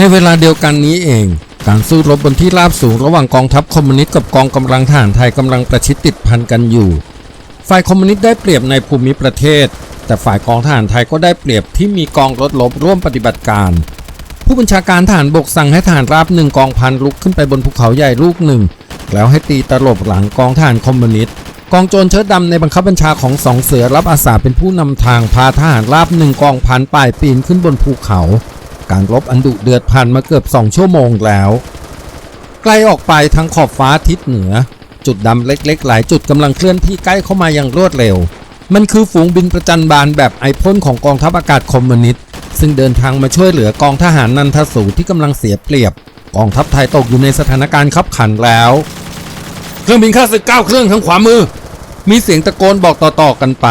ในเวลาเดียวกันนี้เอง การสู้รบบนที่ราบสูงระหว่างกองทัพคอมมิวนิสต์กับกองกำลังทหารไทยกำลังประชิดติดพันกันอยู่ ฝ่ายคอมมิวนิสต์ได้เปรียบในภูมิประเทศ แต่ฝ่ายกองทหารไทยก็ได้เปรียบที่มีกองรถรบร่วมปฏิบัติการ ผู้บัญชาการทหารบกสั่งให้ทหารราบหนึ่งกองพันลุกขึ้นไปบนภูเขาใหญ่ลูกหนึ่ง แล้วให้ตีตลบหลังกองทหารคอมมิวนิสต์กองโจรเชิดดำในบังคับบัญชาของสองเสือรับอาสาเป็นผู้นำทางพาทหารราบหนึ่งกองพันป่ายปีนขึ้นบนภูเขา การรบอันดุเดือดผ่านมาเกือบสองชั่วโมงแล้ว ไกลออกไปทางขอบฟ้าทิศเหนือ จุดดำเล็กๆ หลายจุดกำลังเคลื่อนที่ใกล้เข้ามาอย่างรวดเร็ว มันคือฝูงบินประจันบานแบบไอพ่นของกองทัพอากาศคอมมิวนิสต์ซึ่งเดินทางมาช่วยเหลือกองทหารนันทสูที่กำลังเสียเปรียบ กองทัพไทยตกอยู่ในสถานการณ์ขับขันแล้ว เครื่องบินข้าศึกเก้าเครื่องทางขวามือ มีเสียงตะโกนบอกต่อๆกันไป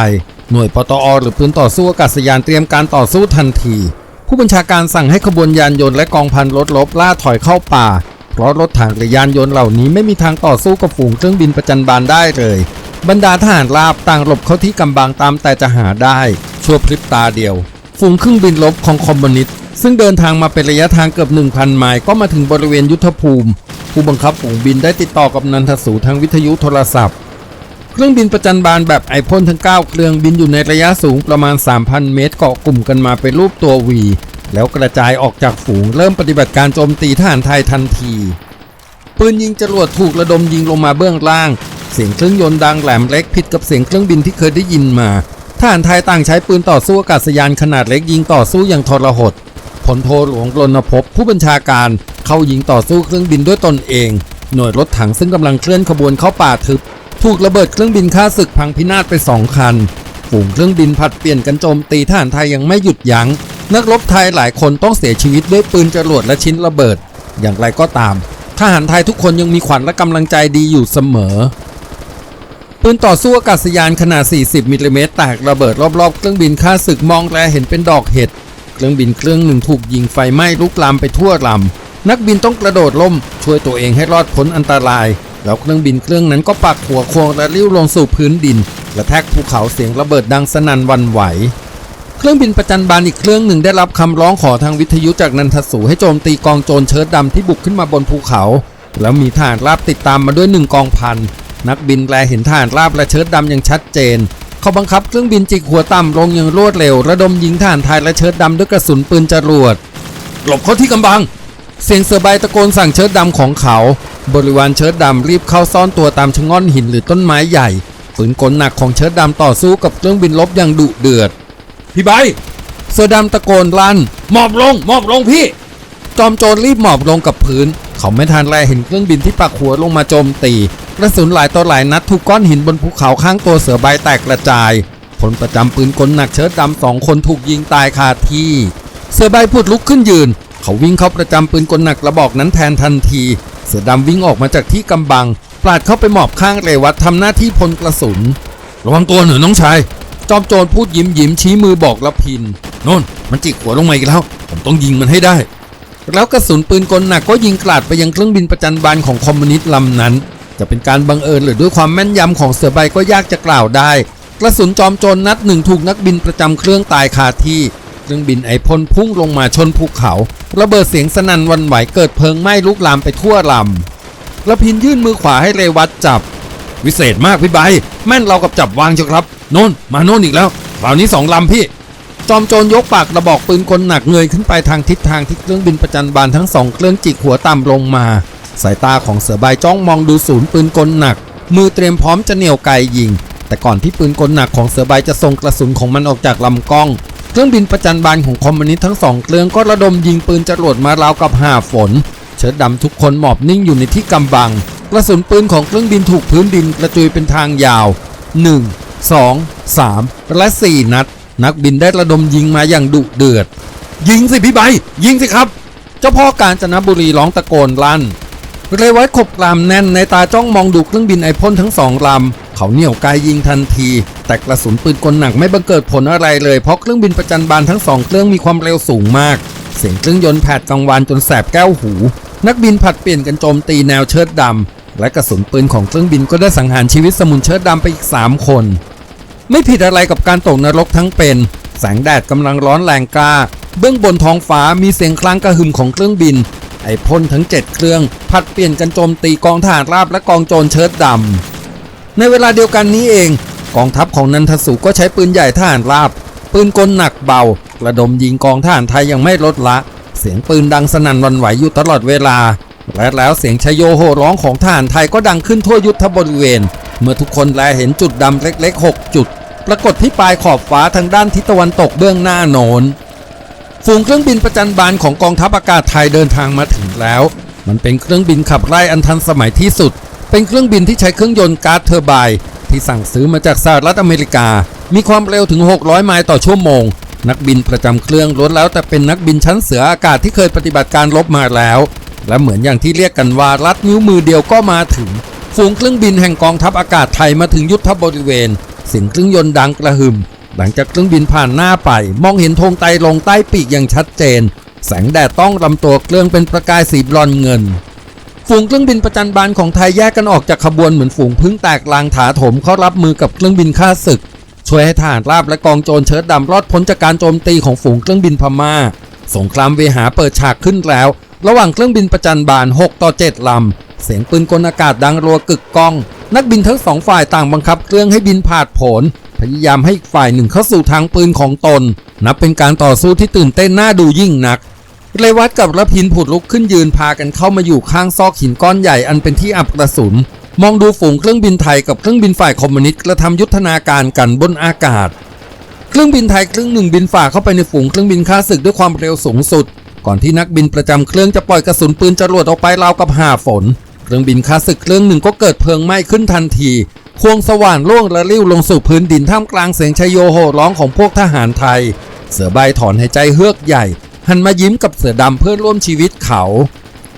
หน่วยปตอ หรือปืนต่อสู้อากาศยานเตรียมการต่อสู้ทันที ผู้บัญชาการสั่งให้ขบวนยานยนต์และกองพันรถรบล่าถอยเข้าป่า เพราะรถถังหรือยานยนต์เหล่านี้ไม่มีทางต่อสู้กับฝูงเครื่องบินประจันบานได้เลย บรรดาทหารราบต่างหลบเข้าที่กำบังตามแต่จะหาได้ชั่วพริบตาเดียว ฝูงเครื่องบินรบของคอมมิวนิสต์ซึ่งเดินทางมาเป็นระยะทางเกือบ 1,000 ไมล์ก็มาถึงบริเวณยุทธภูมิ ผู้บังคับฝูงบินได้ติดต่อกับนันทสูทางวิทยุโทรศัพท์ เครื่องบินประจันบานแบบไอพ่นทั้ง 9 เครื่องบินอยู่ในระยะสูงประมาณ 3,000 เมตรเกาะกลุ่มกันมาเป็นรูปตัววีแล้วกระจายออกจากฝูงเริ่มปฏิบัติการโจมตีทหารไทยทันที ปืนยิงจรวดถูกระดมยิงลงมาเบื้องล่าง เสียงเครื่องยนต์ดังแหลมเล็กผิดกับเสียงเครื่องบินที่เคยได้ยินมาทหารไทยต่างใช้ปืนต่อสู้อากาศยานขนาดเล็กยิงต่อสู้อย่างทรหดพลโทหลวงรณพผู้บัญชาการเข้ายิงต่อสู้เครื่องบินด้วยตนเอง หน่วยรถถังซึ่งกำลังเคลื่อนขบวนเข้าป่าทึบ ถูกระเบิดเครื่องบินฆ่าศึกพังพินาศไปสองคัน ฝูงเครื่องบินผัดเปลี่ยนกันโจมตีทหารไทยยังไม่หยุดยัง้ง นักรบไทยหลายคนต้องเสียชีวิตด้วยปืนจรวดและชิ้นระเบิด อย่างไรก็ตาม ทหารไทยทุกคนยังมีขวัญและกำลังใจดีอยู่เสมอ ปืนต่อสู้อากาศยานขนาด 40 มิลลิเมตรแตกระเบิดรอบๆ เครื่องบินฆ่าศึกมองแลเห็นเป็นดอกเห็ด เครื่องบินเครื่องหนึ่งถูกยิงไฟไหม้ลุกลามไปทั่วลำนักบินต้องกระโดดล่มช่วยตัวเองให้รอดพ้นอันตราย แล้วเครื่องบินเครื่องนั้นก็ปักหัวโค้งและลิ้วลงสู่พื้นดินกระแทกภูเขาเสียงระเบิดดังสนั่นวันไหว เครื่องบินประจันบานอีกเครื่องหนึ่งได้รับคำร้องขอทางวิทยุจากนันทสูให้โจมตีกองโจรเชิดดำที่บุกขึ้นมาบนภูเขา แล้วมีทหารราบติดตามมาด้วยหนึ่งกองพันนักบินแลเห็นทหารราบและเชิดดำอย่างชัดเจนเขาบังคับเครื่องบินจิกหัวต่ำลงอย่างรวดเร็ว ระดมยิงทหารไทยและเชิดดำด้วยกระสุนปืนจรวด หลบเข้าที่กำบัง เสียงเสือใบตะโกนสั่งเชิดดำของเขา บริวารเชิดดำรีบเข้าซ่อนตัวตามชะง่อนหินหรือต้นไม้ใหญ่ปืนกลหนักของเชิดดำต่อสู้กับเครื่องบินลบอย่างดุเดือด พี่ใบเสือดำตะโกนลั่นหมอบลงหมอบลงพี่ จอมโจรรีบหมอบลงกับพื้น เขาไม่ทันแลเห็นเครื่องบินที่ปักหัวลงมาโจมตีกระสุนหลายต่อหลายนัดถูกก้อนหินบนภูเขาข้างตัวเสือใบแตกกระจายพลประจำปืนกลหนักเชิดดำสองคนถูกยิงตายคาที่ เสือใบพูดลุกขึ้นยืน เขาวิ่งเข้าประจำปืนกลหนักกระบอกนั้นแทนทันที เสือดำวิ่งออกมาจากที่กำบัง ปลาดเข้าไปหมอบข้างเรวัตทำหน้าที่พลกระสุน ระวังตัวหน่อยน้องชาย จอมโจรพูดยิ้มยิ้มชี้มือบอกละพินโน่นมันจิกหัวลงมาอีกแล้ว ผมต้องยิงมันให้ได้ แล้วกระสุนปืนกลหนักก็ยิงกราดไปยังเครื่องบินประจันบานของคอมมิวนิสต์ลำนั้น จะเป็นการบังเอิญหรือด้วยความแม่นยำของเสือใบก็ยากจะกล่าวได้ กระสุนจอมโจรนัดหนึ่งถูกนักบินประจำเครื่องตายคาที่ เครื่องบินไอพ่นพุ่งลงมาชนภูเขาระเบิดเสียงสนั่นวันไหวเกิดเพลิงไหม้ลุกลามไปทั่วลำแล้วพินยื่นมือขวาให้เรวัตจับ วิเศษมากพี่ใบแม่นเรากับจับวางเชียวครับ โน่นมาโน่นอีกแล้วคราวนี้สองลำพี่ จอมโจรยกปากระบอกปืนกลหนักเงยขึ้นไปทางทิศทางที่เครื่องบินประจันบานทั้งสองเครื่องจิกหัวต่ำลงมา สายตาของเสือใบจ้องมองดูศูนย์ปืนกลหนัก มือเตรียมพร้อมจะเหนี่ยวไกยิงแต่ก่อนที่ปืนกลหนักของเสือใบจะส่งกระสุนของมันออกจากลำกล้อง เครื่องบินประจันบานของคอมมิวนิสต์ทั้งสองเครื่องก็ระดมยิงปืนจรวดมาราวกับห่าฝน เชิดดำทุกคนหมอบนิ่งอยู่ในที่กำบัง กระสุนปืนของเครื่องบินถูกพื้นดินกระจุยเป็นทางยาว 1 2 3 และ 4 นัด นักบินได้ระดมยิงมาอย่างดุเดือด ยิงสิพี่ใบ ยิงสิครับ เจ้าพ่อกาญจนบุรีร้องตะโกนลั่น เรไว้ขบกรามแน่นในตาจ้องมองดูเครื่องบินไอพ่นทั้งสองลำ เขาเหนี่ยวกายยิงทันที แต่กระสุนปืนกลหนักไม่บังเกิดผลอะไรเลย เพราะเครื่องบินประจันบานทั้งสองเครื่องมีความเร็วสูงมาก เสียงเครื่องยนต์แผดกังวานจนแสบแก้วหู นักบินผัดเปลี่ยนกันโจมตีแนวเชิดดำและกระสุนปืนของเครื่องบินก็ได้สังหารชีวิตสมุนเชิดดำไปอีก 3 คน ไม่ผิดอะไรกับการตกนรกทั้งเป็น แสงแดดกำลังร้อนแรงกล้า เบื้องบนท้องฟ้ามีเสียงคลางกระหึ่มของเครื่องบิน ไอพ่นทั้ง 7 เครื่อง ผัดเปลี่ยนกันโจมตีกองทหารราบและกองโจรเชิดดำในเวลาเดียวกันนี้เอง กองทัพของนันทสุก็ใช้ปืนใหญ่ทหารราบ ปืนกลหนักเบา ระดมยิงกองทหารไทยยังไม่ลดละ เสียงปืนดังสนั่นวันไหวอยู่ตลอดเวลา และแล้วเสียงชโยโห่ร้องของทหารไทยก็ดังขึ้นทั่วยุทธบริเวณ เมื่อทุกคนแลเห็นจุดดำเล็กๆ 6 จุด ปรากฏที่ปลายขอบฟ้าทางด้านทิศตะวันตกเบื้องหน้าโนน ฝูงเครื่องบินประจันบานของกองทัพอากาศไทยเดินทางมาถึงแล้ว มันเป็นเครื่องบินขับไล่อันทันสมัยที่สุด เป็นเครื่องบินที่ใช้เครื่องยนต์ก๊าซเทอร์ไบน์ที่สั่งซื้อมาจากสหรัฐอเมริกา มีความเร็วถึง 600 ไมล์ต่อชั่วโมง นักบินประจำเครื่องล้วนแล้วแต่เป็นนักบินชั้นเสืออากาศที่เคยปฏิบัติการรบมาแล้ว และเหมือนอย่างที่เรียกกันว่ารัดนิ้วมือเดียวก็มาถึง ฝูงเครื่องบินแห่งกองทัพอากาศไทยมาถึงยุทธบริเวณเสียงเครื่องยนต์ดังกระหึ่ม หลังจากเครื่องบินผ่านหน้าไป มองเห็นธงไตลงใต้ปีกอย่างชัดเจน แสงแดดต้องลำตัวเครื่องเป็นประกายสีบรอนเงิน ฝูงเครื่องบินประจันบานของไทยแยกกันออกจากขบวนเหมือนฝูงพึ่งแตกลางถาถมเข้ารับมือกับเครื่องบินข้าศึก ช่วยให้ทหารราบและกองโจรเชิดดำรอดพ้นจากการโจมตีของฝูงเครื่องบินพม่า สงครามเวหาเปิดฉากขึ้นแล้ว ระหว่างเครื่องบินประจันบาน 6 ต่อ 7ลำเสียงปืนกลอากาศดังรัวกึกก้องนักบินทั้งสองฝ่ายต่างบังคับเครื่องให้บินผ่านผล พยายามให้อีกฝ่ายหนึ่งเข้าสู่ทางปืนของตน นับเป็นการต่อสู้ที่ตื่นเต้นน่าดูยิ่งนักเรวัตกับระพินผุดลุกขึ้นยืนพากันเข้ามาอยู่ข้างซอกหินก้อนใหญ่อันเป็นที่อับกระสุน มองดูฝูงเครื่องบินไทยกับเครื่องบินฝ่ายคอมมิวนิสต์กระทำยุทธนาการกันบนอากาศ เครื่องบินไทยเครื่องหนึ่งบินฝ่าเข้าไปในฝูงเครื่องบินข้าศึกด้วยความเร็วสูงสุด ก่อนที่นักบินประจำเครื่องจะปล่อยกระสุนปืนจรวดออกไปราวกับหาฝน เครื่องบินข้าศึกเครื่องหนึ่งก็เกิดเพลิงไหม้ขึ้นทันที ควงสว่านล่วงระลิ้วลงสู่พื้นดินท่ามกลางเสียงชยโยโห่ร้องของพวกทหารไทย เสือใบถอนหายใจเฮือกใหญ่ หันมายิ้มกับเสือดำเพื่อนร่วมชีวิตเขา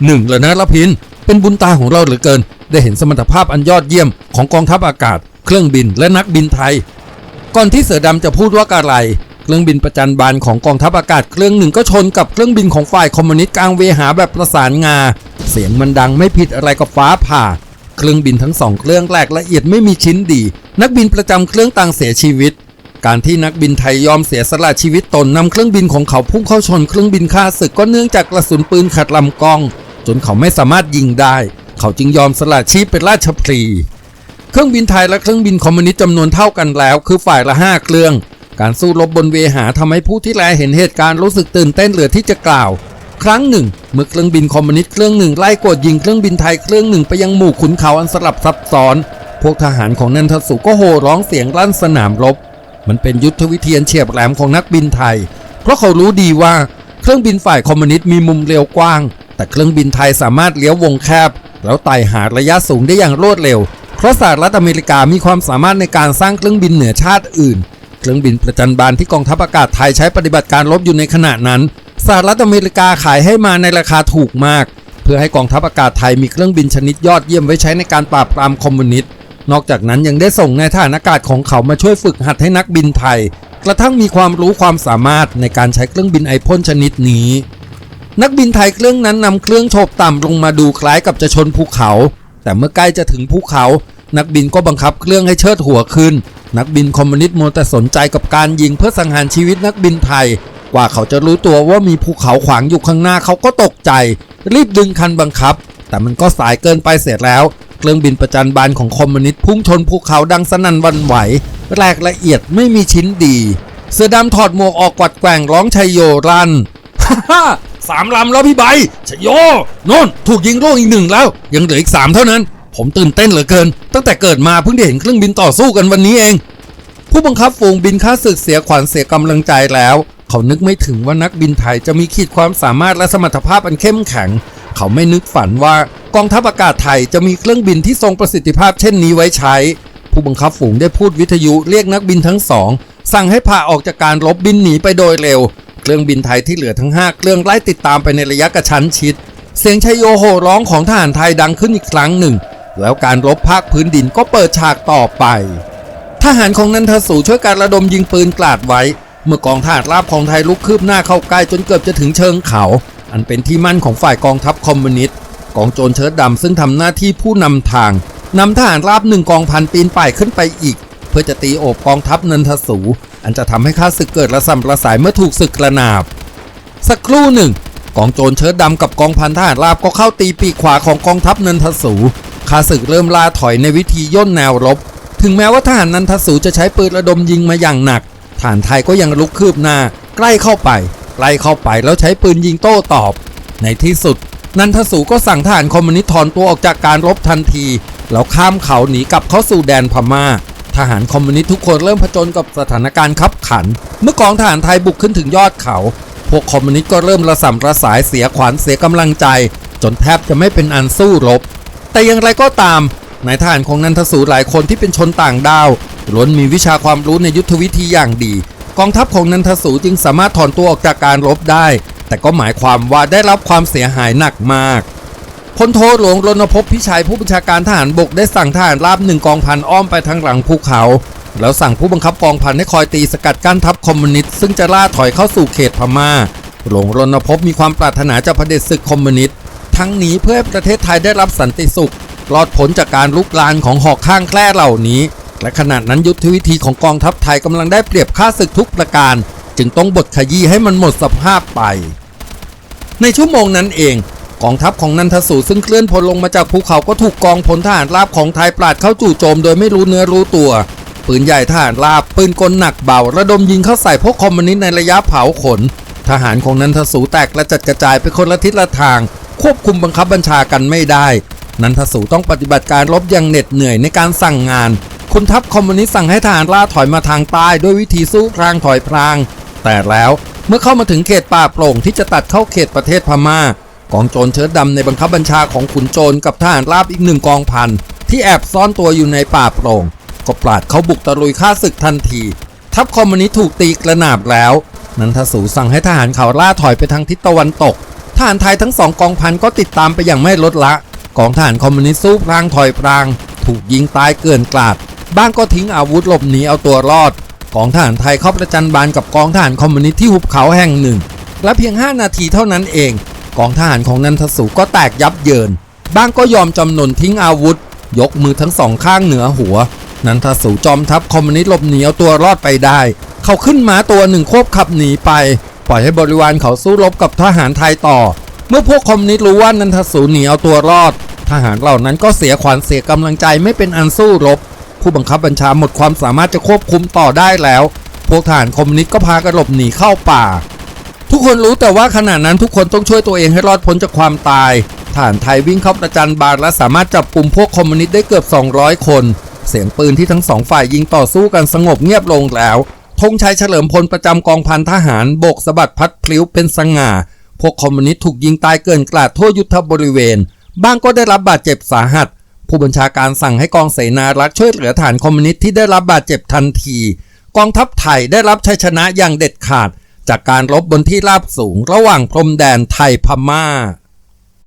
หนึ่งเลยนะละพิน เป็นบุญตาของเราเหลือเกิน ได้เห็นสมรรถภาพอันยอดเยี่ยมของกองทัพอากาศ เครื่องบินและนักบินไทย ก่อนที่เสือดำจะพูดว่าอะไร เครื่องบินประจันบานของกองทัพอากาศเครื่องหนึ่งก็ชนกับเครื่องบินของฝ่ายคอมมิวนิสต์กลางเวหาแบบประสานงา เสียงมันดังไม่ผิดอะไรกับฟ้าผ่า เครื่องบินทั้งสองเครื่องแหลกละเอียดไม่มีชิ้นดี นักบินประจำเครื่องต่างเสียชีวิต การที่นักบินไทยยอมเสียสละชีวิตตนนำเครื่องบินของเขาพุ่งเข้าชนเครื่องบินข้าศึกก็เนื่องจากกระสุนปืนขัดลำกล้อง จนเขาไม่สามารถยิงได้ เขาจึงยอมสละชีพเป็นราชพลีเครื่องบินไทยและเครื่องบินคอมมิวนิสต์จำนวนเท่ากันแล้ว คือฝ่ายละ5เครื่อง การสู้รบบนเวหาทำให้ผู้ที่แลเห็นเหตุการณ์รู้สึกตื่นเต้นเหลือที่จะกล่าว ครั้งหนึ่ง เมื่อเครื่องบินคอมมิวนิสต์เครื่องหนึ่งไล่กดยิงเครื่องบินไทยเครื่องหนึ่งไปยังหมู่ขุนเขาอันสลับซับซ้อน พวกทหารของนันทสุก็โห่ร้องเสียงลั่นสนามรบ มันเป็นยุทธวิธีเฉียบแหลมของนักบินไทย เพราะเขารู้ดีว่าเครื่องบินฝ่ายคอมมิวนิสต์มีมุมเร็วกว้าง แต่เครื่องบินไทยสามารถเลี้ยววงแคบ แล้วไต่หาระยะสูงได้อย่างรวดเร็ว เพราะสหรัฐอเมริกามีความสามารถในการสร้างเครื่องบินเหนือชาติอื่น เครื่องบินประจันบานที่กองทัพอากาศไทยใช้ปฏิบัติการรบอยู่ในขณะนั้น สหรัฐอเมริกาขายให้มาในราคาถูกมาก เพื่อให้กองทัพอากาศไทยมีเครื่องบินชนิดยอดเยี่ยมไว้ใช้ในการปราบปรามคอมมิวนิสต์นอกจากนั้นยังได้ส่งนายทหารอากาศของเขามาช่วยฝึกหัดให้นักบินไทย กระทั่งมีความรู้ความสามารถในการใช้เครื่องบินไอพ่นชนิดนี้ นักบินไทยเครื่องนั้นนำเครื่องโฉบต่ำลงมาดูคล้ายกับจะชนภูเขา แต่เมื่อใกล้จะถึงภูเขา นักบินก็บังคับเครื่องให้เชิดหัวขึ้น นักบินคอมมิวนิสต์มัวแต่สนใจกับการยิงเพื่อสังหารชีวิตนักบินไทย กว่าเขาจะรู้ตัวว่ามีภูเขาขวางอยู่ข้างหน้าเขาก็ตกใจ รีบดึงคันบังคับ แต่มันก็สายเกินไปเสียแล้ว เครื่องบินประจันบานของคอมมิวนิสต์พุ่งชนภูเขาดังสนั่นวันไหวแหลกละเอียดไม่มีชิ้นดี เสือดำถอดหมวกออกกวัดแกว่งร้องชัยโยรันฮ่าสามลำแล้วพี่ใบชยโยโน่นถูกยิงร่วงอีกหนึ่งแล้ว ยังเหลืออีกสามเท่านั้น ผมตื่นเต้นเหลือเกิน ตั้งแต่เกิดมาเพิ่งได้เห็นเครื่องบินต่อสู้กันวันนี้เอง ผู้บังคับฝูงบินค่าศึกเสียขวัญเสียกำลังใจแล้ว เขานึกไม่ถึงว่านักบินไทยจะมีขีดความสามารถและสมรรถภาพอันเข้มแข็ง เขาไม่นึกฝันว่ากองทัพอากาศไทยจะมีเครื่องบินที่ทรงประสิทธิภาพเช่นนี้ไว้ใช้ ผู้บังคับฝูงได้พูดวิทยุเรียกนักบินทั้งสอง สั่งให้พาออกจากการรบบินหนีไปโดยเร็ว เครื่องบินไทยที่เหลือทั้ง 5 เครื่องไล่ติดตามไปในระยะกระชั้นชิด เสียงชัยโยโห่ร้องของทหารไทยดังขึ้นอีกครั้งหนึ่ง แล้วการรบภาคพื้นดินก็เปิดฉากต่อไป ทหารของนันทสูช่วยการระดมยิงปืนกลาดไว้ เมื่อกองทหารราบของไทยลุกคืบหน้าเข้าใกล้จนเกือบจะถึงเชิงเขา อันเป็นที่มั่นของฝ่ายกองทัพคอมมิวนิสต์กองโจรเชิดดำซึ่งทำหน้าที่ผู้นำทางนำทหารราบหนึ่งกองพันปีนป่ายขึ้นไปอีก เพื่อจะตีโอบกองทัพนันทสู อันจะทำให้ข้าศึกเกิดระสำระสายเมื่อถูกศึกกระนาบ สักครู่หนึ่ง กองโจรเชิ้ตดำกับกองพันทหารราบก็เข้าตีปีกขวาของกองทัพนันทสูข้าศึกเริ่มล่าถอยในวิธีย่นแนวรบ ถึงแม้ว่าทหารนันทสูจะใช้ปืนระดมยิงมาอย่างหนัก ฐานไทยก็ยังลุกคืบหน้า ใกล้เข้าไปใกล้เข้าไปแล้วใช้ปืนยิงโต้ตอบ ในที่สุด นันทสูก็สั่งทหารคอมมิวนิสต์ถอนตัวออกจากการรบทันทีแล้วข้ามเขาหนีกลับเข้าสู่แดนพม่า ทหารคอมมิวนิสต์ทุกคนเริ่มผจญกับสถานการณ์ขับขัน เมื่อกองทหารไทยบุกขึ้นถึงยอดเขา พวกคอมมิวนิสต์ก็เริ่มระสำระสายเสียขวัญเสียกำลังใจ จนแทบจะไม่เป็นอันสู้รบ แต่อย่างไรก็ตามนายทหารของนันทสูรหลายคนที่เป็นชนต่างดาว ล้วนมีวิชาความรู้ในยุทธวิธีอย่างดี กองทัพของนันทสูจึงสามารถถอนตัวออกจากการรบได้ แต่ก็หมายความว่าได้รับความเสียหายหนักมากพลโทหลวงรณพพิชัยผู้บัญชาการทหารบกได้สั่งทหารราบหนึ่งกองพันอ้อมไปทางหลังภูเขา แล้วสั่งผู้บังคับกองพันให้คอยตีสกัดกั้นทัพคอมมิวนิสต์ซึ่งจะล่าถอยเข้าสู่เขตพม่า หลวงรณพพมีความปรารถนาจะเผด็จศึกคอมมิวนิสต์ทั้งนี้เพื่อให้ประเทศไทยได้รับสันติสุข รอดพ้นจากการลุกลานของหอกข้างแคร่เหล่านี้ และขณะนั้นยุทธวิธีของกองทัพไทยกำลังได้เปรียบค่าศึกทุกประการ จึงต้องบดขยี้ให้มันหมดสภาพไป ในชั่วโมงนั้นเอง กองทัพของนันทสูซึ่งเคลื่อนพลลงมาจากภูเขาก็ถูกกองพลทหารราบของไทยปราดเข้าจู่โจมโดยไม่รู้เนื้อรู้ตัว ปืนใหญ่ทหารราบปืนกลหนักเบาระดมยิงเข้าใส่พวกคอมมิวนิสต์ในระยะเผาขน ทหารของนันทสูแตกกระจัดกระจายไปคนละทิศละทาง ควบคุมบังคับบัญชากันไม่ได้นันทสูต้องปฏิบัติการรบอย่างเหน็ดเหนื่อยในการสั่งงาน คุณทัพคอมมิวนิสต์สั่งให้ทหารล่าถอยมาทางใต้ด้วยวิธีสู้พรางถอยพราง แต่แล้วเมื่อเข้ามาถึงเขตป่าโปร่งที่จะตัดเข้าเขตประเทศพม่ากองโจรเชิ้ตดำในบังคับบัญชาของขุนโจรกับทหารราบอีกหนึ่งกองพันที่แอบซ่อนตัวอยู่ในป่าโปร่งก็ปราดเขาบุกตะลุยฆ่าศึกทันที ทัพคอมมิวนิสต์ถูกตีกระหนาบแล้ว นันทสูสั่งให้ทหารเขาล่าถอยไปทางทิศตะวันตกทหารไทยทั้งสองกองพันก็ติดตามไปอย่างไม่ลดละ กองทหารคอมมิวนิสต์สู้พลางถอยพลาง ถูกยิงตายเกลื่อนกลาด บ้างก็ทิ้งอาวุธหลบหนีเอาตัวรอด กองทหารไทยเข้าประจันบานกับกองทหารคอมมิวนิสต์ที่หุบเขาแห่งหนึ่ง และเพียง 5 นาทีเท่านั้นเอง กองทหารของนันทสูก็แตกยับเยิน บ้างก็ยอมจำนนทิ้งอาวุธ ยกมือทั้งสองข้างเหนือหัว นันทสูจอมทัพคอมมิวนิสต์หลบหนีเอาตัวรอดไปได้ เขาขึ้นม้าตัวหนึ่งควบขับหนีไป ปล่อยให้บริวารเขาสู้รบกับทหารไทยต่อ เมื่อพวกคอมมิวนิสต์รู้ว่านันทสูหนีเอาตัวรอด ทหารเหล่านั้นก็เสียขวัญเสียกำลังใจไม่เป็นอันสู้รบ ผู้บังคับบัญชาหมดความสามารถจะควบคุมต่อได้แล้ว พวกทหารคอมมิวนิสต์ก็พากันหลบหนีเข้าป่า ทุกคนรู้แต่ว่าขณะนั้นทุกคนต้องช่วยตัวเองให้รอดพ้นจากความตายทหารไทยวิ่งเข้าประจันบานและสามารถจับกลุ่มพวกคอมมิวนิสต์ได้เกือบ 200 คน เสียงปืนที่ทั้งสองฝ่ายยิงต่อสู้กันสงบเงียบลงแล้วธงชัยเฉลิมพลประจำกองพันทหารโบกสะบัดพัดพลิ้วเป็นสง่า พวกคอมมิวนิสต์ถูกยิงตายเกินกลาดทั่วยุทธบริเวณ บ้างก็ได้รับบาดเจ็บสาหัส ผู้บัญชาการสั่งให้กองเสนารักช่วยเหลือฐานคอมมิวนิสต์ที่ได้รับบาดเจ็บทันที กองทัพไทยได้รับชัยชนะอย่างเด็ดขาด จากการรบบนที่ราบสูงระหว่างพรมแดนไทยพม่า